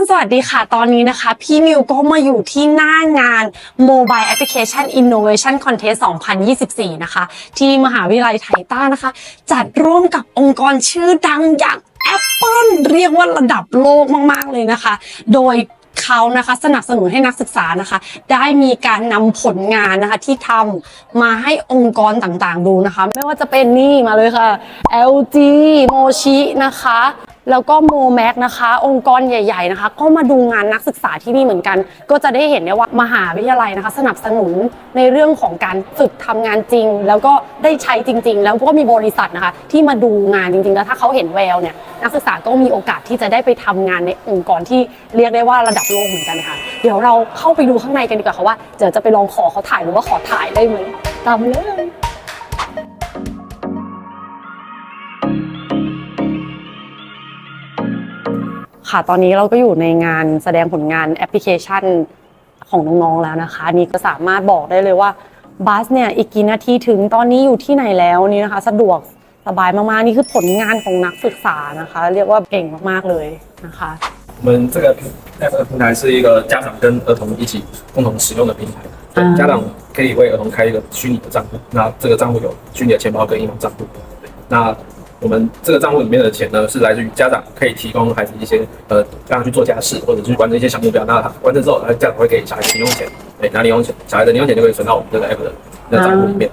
นสวัสดีค่ะ ตอนนี้นะคะ พี่มิวก็มาอยู่ที่หน้างาน Mobile Application Innovation Contest 2024 นะคะ ที่มหาวิทยาลัยไทต้านะคะ จัดร่วมกับองค์กรชื่อดังอย่าง Apple เรียกว่าระดับโลกมาก ๆ เลยนะคะ โดยเขานะคะสนับสนุนให้นักศึกษานะคะ ได้มีการนำผลงานนะคะที่ทำมาให้องค์กรต่างๆดูนะคะ ไม่ว่าจะเป็นนี่มาเลยค่ะ LG Mochi นะคะ แล้วก็โมแม็กนะคะ องค์กรใหญ่ ๆนะคะ ก็มาดูงานนักศึกษาที่นี่เหมือนกัน ก็จะได้เห็นได้ว่ามหาวิทยาลัยนะคะ สนับสนุนในเรื่องของการฝึกทำงานจริง แล้วก็ได้ใช้จริง ๆ แล้วก็มีบริษัทนะคะ ที่มาดูงานจริง ๆ แล้วถ้าเขาเห็นแววเนี่ยนักศึกษาก็มีโอกาสที่จะได้ไปทำงานในองค์กรที่เรียกได้ว่าระดับโลกเหมือนกันค่ะ เดี๋ยวเราเข้าไปดูข้างในกันดีกว่าค่ะว่าเดี๋ยวจะไปลองขอเขาถ่ายหรือว่าขอถ่ายได้ไหมตามมาเลย ค่ะ ตอนนี้เราก็อยู่ในงานแสดงผลงานแอปพลิเคชันของน้องๆแล้วนะคะ นี่ก็สามารถบอกได้เลยว่าบัสเนี่ยอีกกี่นาทีถึงตอนนี้อยู่ที่ไหนแล้วนี่นะคะ สะดวกสบายมากๆ นี่คือผลงานของนักศึกษานะคะ เรียกว่าเก่งมากๆเลยนะคะ 我们这个 App 的平台是一个家长跟儿童一起共同使用的平台，对嗯家长可以为儿童开一个虚拟的账户，那这个账户有虚拟的钱包跟银行账户，对那 我们这个账户里面的钱呢，是来自于家长可以提供孩子一些呃让他去做家事或者是完成一些小目标，那他完成之后，他家长会给小孩子零用钱，对，拿零用钱，小孩的零用钱就可以存到我们这个 App 的的账户里面。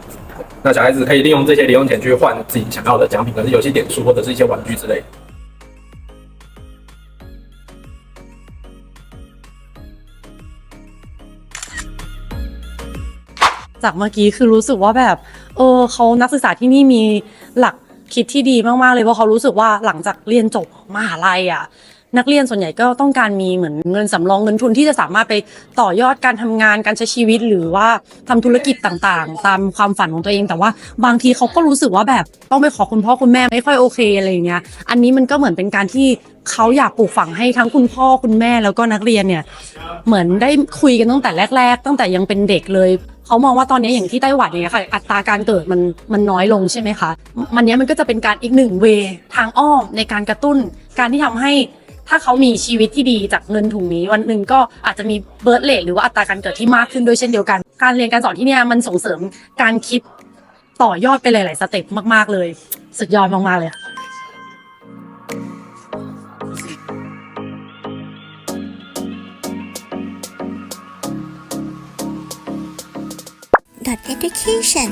那小孩子可以利用这些零用钱去换自己想要的奖品，可能是游戏点数或者是一些玩具之类的。 จากเมื่อกี้คือรู้สึกว่าแบบ เออเขานักศึกษาที่นี่มีหลัก คิดที่ดีมากๆเลยเพราะเขารู้สึกว่าหลังจากเรียนจบมหาลัยอะนักเรียนส่วนใหญ่ก็ต้องการมีเหมือนเงินสำรองเงินทุนที่จะสามารถไปต่อยอดการทำงานการใช้ชีวิต หรือว่าทำธุรกิจต่างๆ ตามความฝันของตัวเอง แต่ว่าบางทีเขาก็รู้สึกว่าแบบต้องไปขอคุณพ่อคุณแม่ไม่ค่อยโอเคอะไรอย่างเงี้ยอันนี้มันก็เหมือนเป็นการที่เขาอยากปลูกฝังให้ทั้งคุณพ่อคุณแม่แล้วก็นักเรียนเนี่ย เหมือนได้คุยกันตั้งแต่แรก ๆ ตั้งแต่ยังเป็นเด็กเลย เขามองว่าตอนนี้อย่างที่ไต้หวันเนี่ยค่ะ อัตราการเกิดมันมันน้อยลงใช่ไหมคะมันเนี้ยมันก็จะเป็นการอีกหนึ่งเวทางอ้อมในการกระตุ้น การที่ทำให้ถ้าเขามีชีวิตที่ดีจากเงินถุงนี้ วันหนึ่งก็อาจจะมีเบิร์ตเลทหรือว่าอัตราการเกิดที่มากขึ้นด้วยเช่นเดียวกัน การเรียนการสอนที่เนี่ยมันส่งเสริมการคิดต่อยอดไปหลาย ๆ สเต็ปมาก ๆ เลย สุดยอดมาก ๆ เลย Education